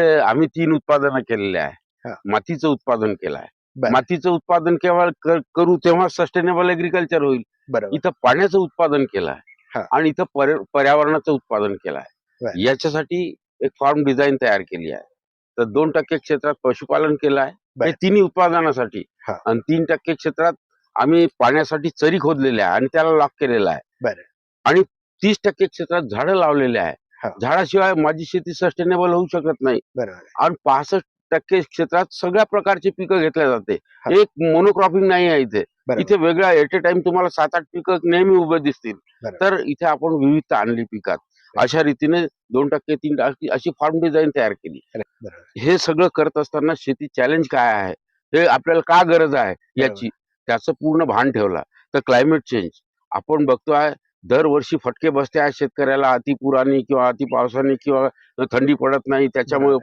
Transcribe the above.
आम्ही तीन उत्पादनं केलेले. आहे मातीचं उत्पादन केलं आहे. मातीचं उत्पादन केव्हा कर- तेव्हा सस्टेनेबल एग्रिकल्चर होईल इथं पाण्याचं उत्पादन केलं. आहे आणि इथं पर्या- पर्यावरणाचं उत्पादन केलं आहे. याच्यासाठी एक फार्म डिझाईन तयार केली आहे तर दोन टक्के क्षेत्रात पशुपालन केलं आहे. हे तिन्ही उत्पादनासाठी. आणि तीन टक्के क्षेत्रात आम्ही पाण्यासाठी चरी खोदलेल्या आहे आणि त्याला लॉक केलेला आहे. आणि तीस टक्के क्षेत्रात झाडं लावलेले आहे. झाडाशिवाय माझी शेती सस्टेनेबल होऊ शकत नाही. बरोबर आणि पासष्ट टक्के क्षेत्रात सगळ्या प्रकारची पिकं घेतल्या जाते. एक मोनोक्रॉपिंग नाही आहे इथे. इथे वेगळ्या एट ए टाइम तुम्हाला सात आठ पिकं नेहमी उभे दिसतील. तर इथे आपण विविधता आणली पिकात. अशा रीतीने दोन टक्के तीन टक्के अशी फार्म डिझाईन तयार केली. हे सगळं करत असताना शेती चॅलेंज काय आहे? हे आपल्याला का गरज आहे याची? त्याचं पूर्ण भान ठेवला. तर क्लायमेट चेंज आपण बघतोय दरवर्षी फटके बसते आहेत शेतकऱ्याला अति पुराने किंवा अति पावसाने किंवा थंडी पडत नाही त्याच्यामुळे